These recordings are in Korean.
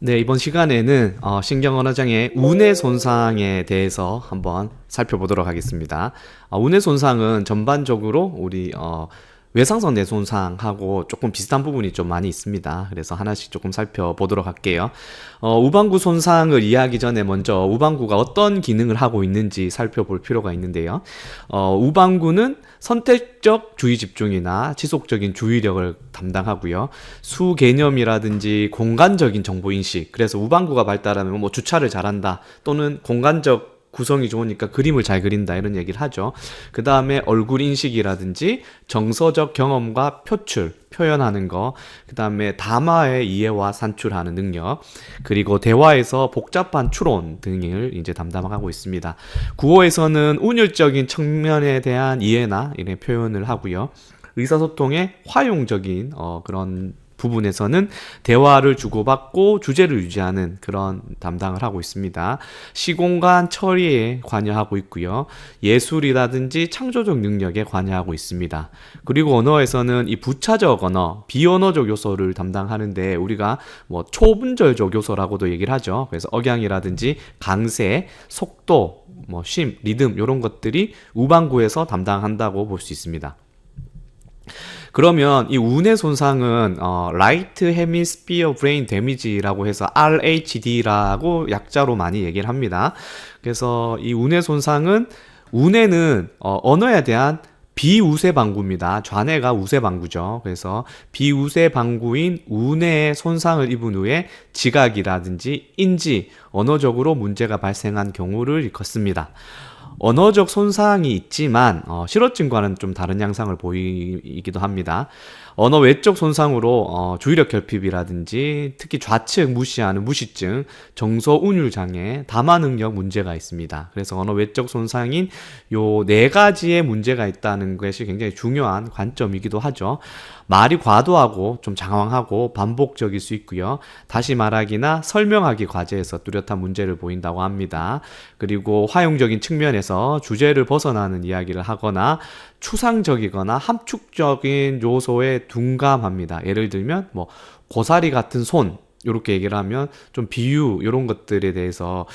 네, 이번 시간에는 어, 신경 언어 장애 운의 손상에 대해서 한번 살펴보도록 하겠습니다. 어, 운의 손상은 전반적으로 우리 어, 외상성 뇌손상하고 조금 비슷한 부분이 좀 많이 있습니다. 그래서 하나씩 조금 살펴보도록 할게요. 어, 우방구 손상을 이해하기 전에 먼저 우방구가 어떤 기능을 하고 있는지 살펴볼 필요가 있는데요. 어, 우방구는 선택적 주의 집중이나 지속적인 주의력을 담당하고요. 수 개념이라든지 공간적인 정보 인식. 그래서 우방구가 발달하면 뭐 주차를 잘한다 또는 공간적 구성이 좋으니까 그림을 잘 그린다 이런 얘기를 하죠. 그 다음에 얼굴 인식이라든지 정서적 경험과 표출, 표현하는 거, 그 다음에 담화의 이해와 산출하는 능력, 그리고 대화에서 복잡한 추론 등을 이제 담당하고 있습니다. 구호에서는 운율적인 측면에 대한 이해나 이런 표현을 하고요. 의사소통의 활용적인 어, 그런 부분에서는 대화를 주고받고 주제를 유지하는 그런 담당을 하고 있습니다. 시공간 처리에 관여하고 있고요. 예술이라든지 창조적 능력에 관여하고 있습니다. 그리고 언어에서는 이 부차적 언어, 비언어적 요소를 담당하는데 우리가 뭐 초분절적 요소라고도 얘기를 하죠. 그래서 억양이라든지 강세, 속도, 뭐 쉼, 리듬 이런 것들이 우방구에서 담당한다고 볼 수 있습니다. 그러면 이 운의 손상은 어, Right Hemisphere Brain Damage라고 해서 RHD라고 약자로 많이 얘기를 합니다. 그래서 이 운의 손상은 운에는 어, 언어에 대한 비우세 방구입니다. 좌뇌가 우세 방구죠. 그래서 비우세 방구인 우뇌에 손상을 입은 후에 지각이라든지 인지, 언어적으로 문제가 발생한 경우를 일컫습니다. 언어적 손상이 있지만 어, 실어증과는 좀 다른 양상을 보이기도 합니다. 언어 외적 손상으로 어, 주의력 결핍이라든지 특히 좌측 무시하는 무시증, 정서 운율 장애, 담화 능력 문제가 있습니다. 그래서 언어 외적 손상인 요 네 가지의 문제가 있다는 것이 굉장히 중요한 관점이기도 하죠. 말이 과도하고 좀 장황하고 반복적일 수 있고요. 다시 말하기나 설명하기 과제에서 뚜렷한 문제를 보인다고 합니다. 그리고 화용적인 측면에서 주제를 벗어나는 이야기를 하거나 추상적이거나 함축적인 요소에 둔감합니다. 예를 들면 뭐 고사리 같은 손 요렇게 얘기를 하면 좀 비유 이런 것들에 대해서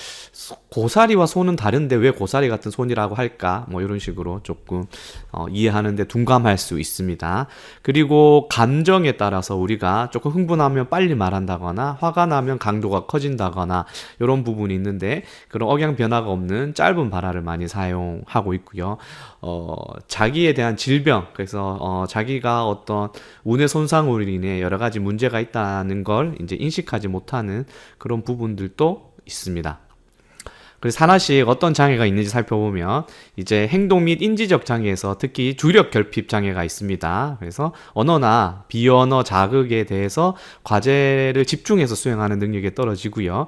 고사리와 손은 다른데 왜 고사리 같은 손이라고 할까 뭐 이런 식으로 조금 어, 이해하는데 둔감할 수 있습니다. 그리고 감정에 따라서 우리가 조금 흥분하면 빨리 말한다거나 화가 나면 강도가 커진다거나 이런 부분이 있는데 그런 억양 변화가 없는 짧은 발화를 많이 사용하고 있고요. 어, 자기에 대한 질병 그래서 어, 자기가 어떤 운의 손상으로 인해 여러 가지 문제가 있다는 걸 이제 인식 하지 못하는 그런 부분들도 있습니다. 그래서 하나씩 어떤 장애가 있는지 살펴보면 이제 행동 및 인지적 장애에서 특히 주력 결핍 장애가 있습니다. 그래서 언어나 비언어 자극에 대해서 과제를 집중해서 수행하는 능력이 떨어지고요.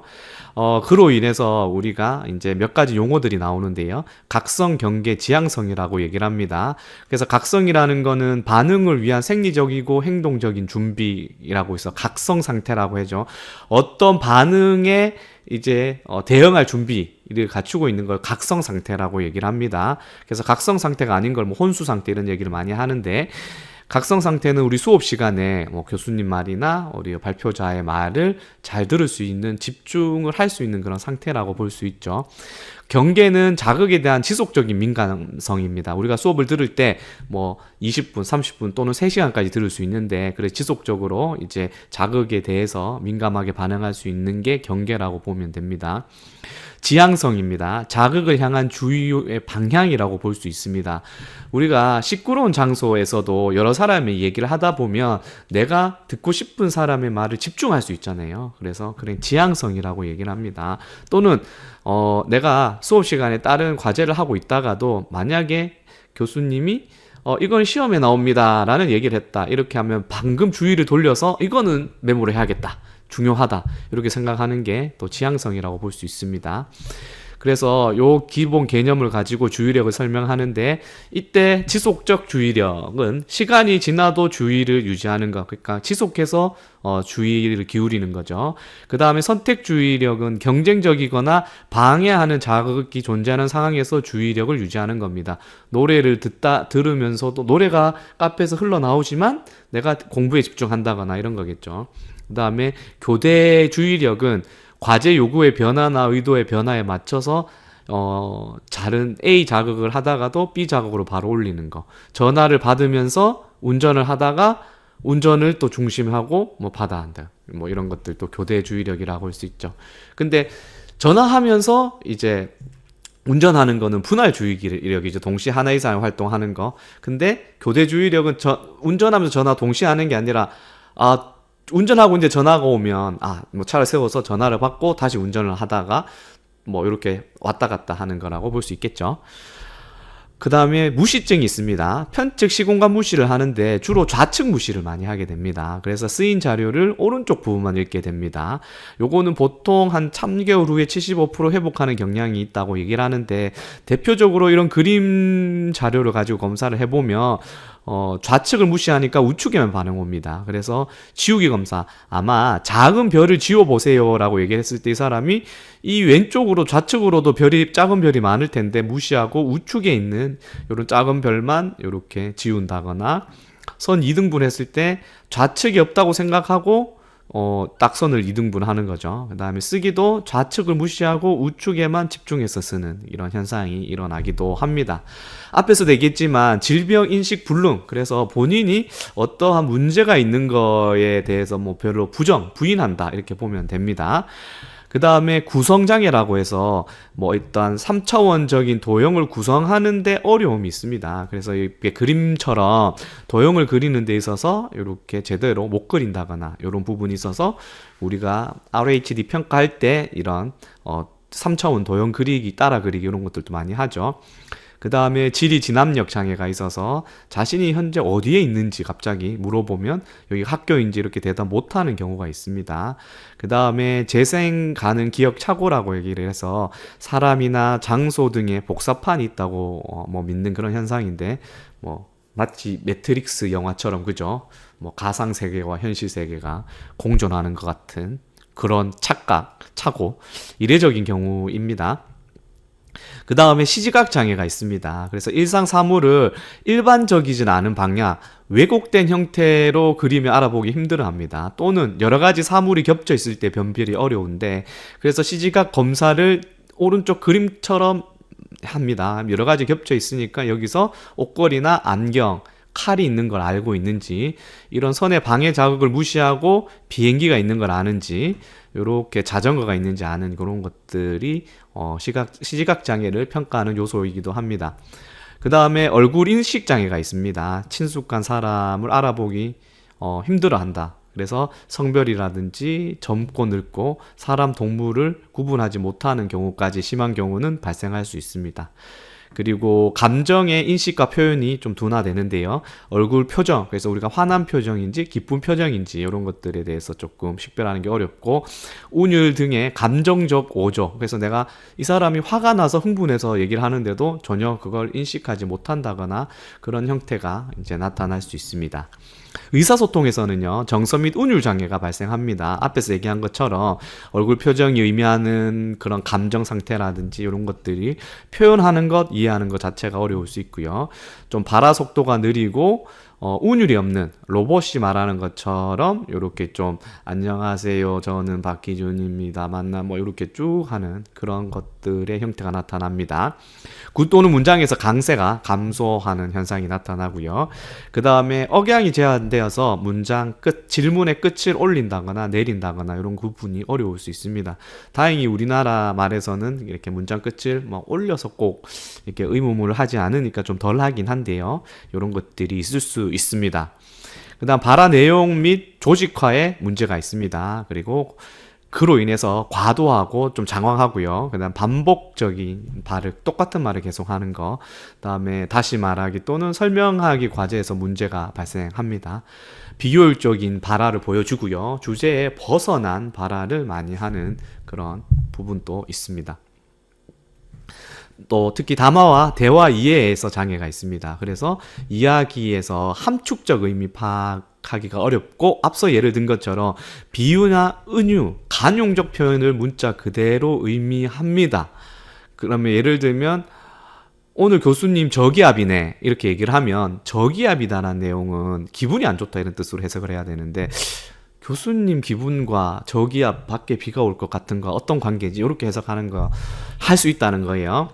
어, 그로 인해서 우리가 이제 몇 가지 용어들이 나오는데요. 각성, 경계, 지향성이라고 얘기를 합니다. 그래서 각성이라는 거는 반응을 위한 생리적이고 행동적인 준비라고 해서 각성 상태라고 하죠. 어떤 반응에 이제 어, 대응할 준비를 갖추고 있는 걸 각성 상태라고 얘기를 합니다. 그래서 각성 상태가 아닌 걸 뭐 혼수 상태 이런 얘기를 많이 하는데 각성 상태는 우리 수업 시간에 뭐 교수님 말이나 우리 발표자의 말을 잘 들을 수 있는 집중을 할 수 있는 그런 상태라고 볼 수 있죠. 경계는 자극에 대한 지속적인 민감성입니다. 우리가 수업을 들을 때 뭐 20분, 30분 또는 3시간까지 들을 수 있는데 그래 지속적으로 이제 자극에 대해서 민감하게 반응할 수 있는 게 경계라고 보면 됩니다. 지향성입니다. 자극을 향한 주의의 방향이라고 볼 수 있습니다. 우리가 시끄러운 장소에서도 여러 사람의 얘기를 하다 보면 내가 듣고 싶은 사람의 말을 집중할 수 있잖아요. 그래서 그런 지향성이라고 얘기를 합니다. 또는 어, 내가 수업 시간에 다른 과제를 하고 있다가도 만약에 교수님이 어, 이건 시험에 나옵니다. 라는 얘기를 했다. 이렇게 하면 방금 주의를 돌려서 이거는 메모를 해야겠다. 중요하다. 이렇게 생각하는 게 또 지향성이라고 볼 수 있습니다. 그래서 요 기본 개념을 가지고 주의력을 설명하는데 이때 지속적 주의력은 시간이 지나도 주의를 유지하는 것 그러니까 지속해서 어, 주의를 기울이는 거죠. 그 다음에 선택 주의력은 경쟁적이거나 방해하는 자극이 존재하는 상황에서 주의력을 유지하는 겁니다. 노래를 듣다 들으면서도 노래가 카페에서 흘러나오지만 내가 공부에 집중한다거나 이런 거겠죠. 그 다음에 교대 주의력은 과제 요구의 변화나 의도의 변화에 맞춰서 어, 다른 A 자극을 하다가도 B 자극으로 바로 올리는 거. 전화를 받으면서 운전을 하다가 운전을 또 중심하고 뭐 받아 한다. 뭐 이런 것들도 교대 주의력이라고 할 수 있죠. 근데 전화하면서 이제 운전하는 거는 분할 주의력이죠. 동시에 하나 이상 활동하는 거. 근데 교대 주의력은 저, 운전하면서 전화 동시에 하는 게 아니라 아 운전하고 이제 전화가 오면 아 뭐 차를 세워서 전화를 받고 다시 운전을 하다가 뭐 이렇게 왔다 갔다 하는 거라고 볼 수 있겠죠. 그 다음에 무시증이 있습니다. 편측 시공간 무시를 하는데 주로 좌측 무시를 많이 하게 됩니다. 그래서 쓰인 자료를 오른쪽 부분만 읽게 됩니다. 요거는 보통 한 3개월 후에 75% 회복하는 경향이 있다고 얘기를 하는데 대표적으로 이런 그림 자료를 가지고 검사를 해보면 어, 좌측을 무시하니까 우측에만 반응 옵니다. 그래서 지우기 검사 아마 작은 별을 지워 보세요라고 얘기했을 때 이 사람이 이 왼쪽으로 좌측으로도 별이 작은 별이 많을 텐데 무시하고 우측에 있는 이런 작은 별만 이렇게 지운다거나 선 2등분 했을 때 좌측이 없다고 생각하고 어, 딱 선을 2등분 하는 거죠. 그 다음에 쓰기도 좌측을 무시하고 우측에만 집중해서 쓰는 이런 현상이 일어나기도 합니다. 앞에서도 얘기했지만 질병 인식 불능. 그래서 본인이 어떠한 문제가 있는 거에 대해서 뭐 별로 부정, 부인한다. 이렇게 보면 됩니다. 그 다음에 구성장애라고 해서 뭐 일단 3차원적인 도형을 구성하는데 어려움이 있습니다. 그래서 이렇게 그림처럼 도형을 그리는 데 있어서 이렇게 제대로 못 그린다거나 이런 부분이 있어서 우리가 RHD 평가할 때 이런 어 3차원 도형 그리기, 따라 그리기 이런 것들도 많이 하죠. 그 다음에 지리 진압력 장애가 있어서 자신이 현재 어디에 있는지 갑자기 물어보면 여기 학교인지 이렇게 대답 못하는 경우가 있습니다. 그 다음에 재생 가능 기억 착오라고 얘기를 해서 사람이나 장소 등에 복사판이 있다고 어, 뭐 믿는 그런 현상인데 뭐 마치 매트릭스 영화처럼 그죠? 뭐 가상 세계와 현실 세계가 공존하는 것 같은 그런 착각, 착오, 이례적인 경우입니다. 그 다음에 시지각 장애가 있습니다. 그래서 일상 사물을 일반적이진 않은 방향, 왜곡된 형태로 그리며 알아보기 힘들어 합니다. 또는 여러 가지 사물이 겹쳐 있을 때 변별이 어려운데, 그래서 시지각 검사를 오른쪽 그림처럼 합니다. 여러 가지 겹쳐 있으니까 여기서 옷걸이나 안경, 칼이 있는 걸 알고 있는지, 이런 선의 방해 자극을 무시하고 비행기가 있는 걸 아는지, 이렇게 자전거가 있는지 아는 그런 것들이 어, 시각 시지각 장애를 평가하는 요소이기도 합니다. 그 다음에 얼굴 인식 장애가 있습니다. 친숙한 사람을 알아보기 어, 힘들어한다. 그래서 성별이라든지 젊고 늙고 사람 동물을 구분하지 못하는 경우까지 심한 경우는 발생할 수 있습니다. 그리고 감정의 인식과 표현이 좀 둔화되는데요. 얼굴 표정, 그래서 우리가 화난 표정인지 기쁜 표정인지 이런 것들에 대해서 조금 식별하는 게 어렵고 운율 등의 감정적 오조. 그래서 내가 이 사람이 화가 나서 흥분해서 얘기를 하는데도 전혀 그걸 인식하지 못한다거나 그런 형태가 이제 나타날 수 있습니다. 의사소통에서는요, 정서 및 운율 장애가 발생합니다. 앞에서 얘기한 것처럼 얼굴 표정이 의미하는 그런 감정 상태라든지 이런 것들이 표현하는 것, 이해하는 것 자체가 어려울 수 있고요. 좀 발화 속도가 느리고 어, 운율이 없는 로봇이 말하는 것처럼 이렇게 좀 안녕하세요 저는 박기준입니다 만나 뭐 이렇게 쭉 하는 그런 것들의 형태가 나타납니다. 구 또는 문장에서 강세가 감소하는 현상이 나타나고요. 그 다음에 억양이 제한되어서 문장 끝 질문의 끝을 올린다거나 내린다거나 이런 부분이 어려울 수 있습니다. 다행히 우리나라 말에서는 이렇게 문장 끝을 뭐 올려서 꼭 이렇게 의무문을 하지 않으니까 좀 덜 하긴 한데요. 이런 것들이 있을 수 있습니다. 그 다음 발화 내용 및 조직화에 문제가 있습니다. 그리고 그로 인해서 과도하고 좀 장황하고요. 그 다음 반복적인 발을, 똑같은 말을 계속 하는 거. 그 다음에 다시 말하기 또는 설명하기 과제에서 문제가 발생합니다. 비효율적인 발화를 보여주고요. 주제에 벗어난 발화를 많이 하는 그런 부분도 있습니다. 또 특히 담화와 대화 이해에서 장애가 있습니다. 그래서 이야기에서 함축적 의미 파악하기가 어렵고 앞서 예를 든 것처럼 비유나 은유, 간용적 표현을 문자 그대로 의미합니다. 그러면 예를 들면 오늘 교수님 저기압이네 이렇게 얘기를 하면 저기압이다라는 내용은 기분이 안 좋다 이런 뜻으로 해석을 해야 되는데 교수님 기분과 저기압 밖에 비가 올 것 같은 거 어떤 관계지 이렇게 해석하는 거 할 수 있다는 거예요.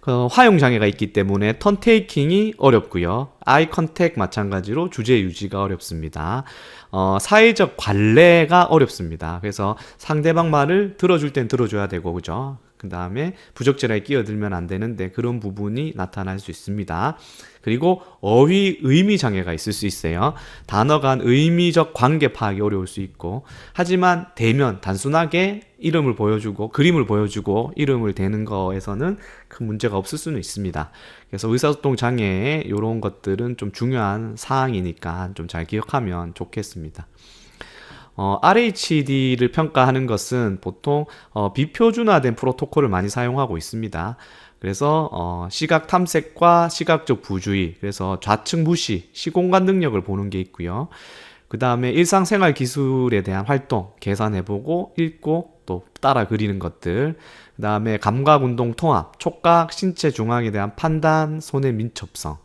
그 화용 장애가 있기 때문에 턴 테이킹이 어렵고요. 아이 컨택 마찬가지로 주제 유지가 어렵습니다. 어, 사회적 관례가 어렵습니다. 그래서 상대방 말을 들어줄 땐 들어줘야 되고 그죠? 그 다음에 부적절하게 끼어들면 안 되는데 그런 부분이 나타날 수 있습니다. 그리고 어휘 의미 장애가 있을 수 있어요. 단어 간 의미적 관계 파악이 어려울 수 있고 하지만 대면 단순하게 이름을 보여주고 그림을 보여주고 이름을 대는 거에서는 큰 문제가 없을 수는 있습니다. 그래서 의사소통 장애 이런 것들은 좀 중요한 사항이니까 좀 잘 기억하면 좋겠습니다. 어, RHD를 평가하는 것은 보통 어, 비표준화된 프로토콜을 많이 사용하고 있습니다. 그래서 어, 시각 탐색과 시각적 부주의, 그래서 좌측 무시, 시공간 능력을 보는 게 있고요. 그 다음에 일상생활 기술에 대한 활동, 계산해보고 읽고 또 따라 그리는 것들. 그 다음에 감각 운동 통합, 촉각, 신체 중앙에 대한 판단, 손의 민첩성,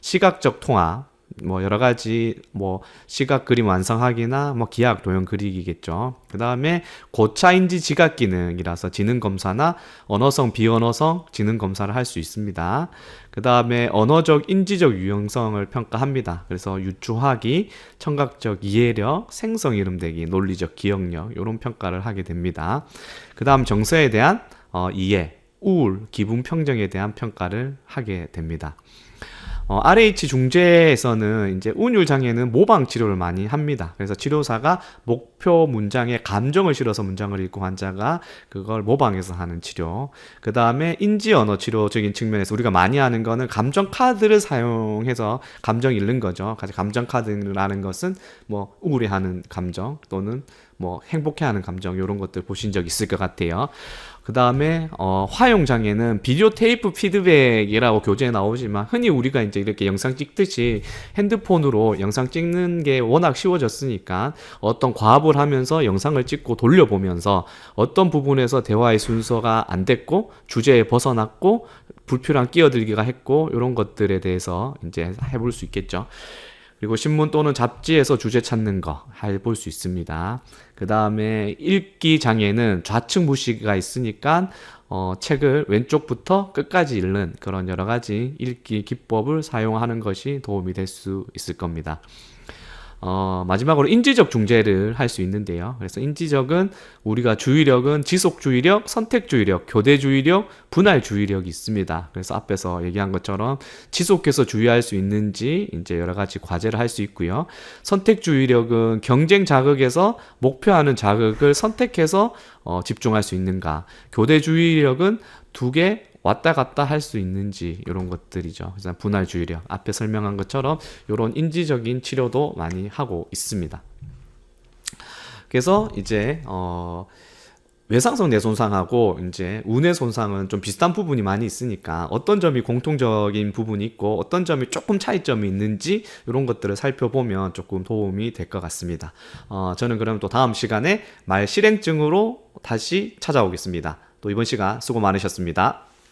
시각적 통합, 뭐 여러 가지 뭐 시각 그림 완성하기나 뭐 기악 도형 그리기겠죠. 그 다음에 고차 인지 지각 기능이라서 지능 검사나 언어성 비언어성 지능 검사를 할 수 있습니다. 그 다음에 언어적 인지적 유형성을 평가합니다. 그래서 유추하기, 청각적 이해력, 생성 이름대기, 논리적 기억력 이런 평가를 하게 됩니다. 그 다음 정서에 대한 어, 이해, 우울, 기분 평정에 대한 평가를 하게 됩니다. 어, RH 중재에서는 이제 운율 장애는 모방 치료를 많이 합니다. 그래서 치료사가 목표 문장에 감정을 실어서 문장을 읽고 환자가 그걸 모방해서 하는 치료. 그 다음에 인지 언어 치료적인 측면에서 우리가 많이 하는 거는 감정 카드를 사용해서 감정 읽는 거죠. 감정 카드라는 것은 뭐 우울해하는 감정 또는 뭐 행복해하는 감정 이런 것들 보신 적 있을 것 같아요. 그 다음에 어, 화용 장애는 비디오 테이프 피드백이라고 교재에 나오지만 흔히 우리가 이제 이렇게 영상 찍듯이 핸드폰으로 영상 찍는 게 워낙 쉬워졌으니까 어떤 과업을 하면서 영상을 찍고 돌려보면서 어떤 부분에서 대화의 순서가 안 됐고 주제에 벗어났고 불필요한 끼어들기가 했고 이런 것들에 대해서 이제 해볼 수 있겠죠. 그리고 신문 또는 잡지에서 주제 찾는 거 해볼 수 있습니다. 그 다음에 읽기 장애는 좌측 무시가 있으니까 어, 책을 왼쪽부터 끝까지 읽는 그런 여러 가지 읽기 기법을 사용하는 것이 도움이 될 수 있을 겁니다. 어, 마지막으로 인지적 중재를 할 수 있는데요. 그래서 인지적은 우리가 주의력은 지속 주의력, 선택 주의력, 교대 주의력, 분할 주의력이 있습니다. 그래서 앞에서 얘기한 것처럼 지속해서 주의할 수 있는지 이제 여러 가지 과제를 할 수 있고요. 선택 주의력은 경쟁 자극에서 목표하는 자극을 선택해서 어, 집중할 수 있는가. 교대 주의력은 두개 왔다 갔다 할 수 있는지 이런 것들이죠. 그래서 분할 주의력 앞에 설명한 것처럼 이런 인지적인 치료도 많이 하고 있습니다. 그래서 이제 어 외상성 뇌 손상하고 이제 운의 손상은 좀 비슷한 부분이 많이 있으니까 어떤 점이 공통적인 부분이 있고 어떤 점이 조금 차이점이 있는지 이런 것들을 살펴보면 조금 도움이 될 것 같습니다. 어, 저는 그럼 또 다음 시간에 말 실행증으로 다시 찾아오겠습니다. 또 이번 시간 수고 많으셨습니다.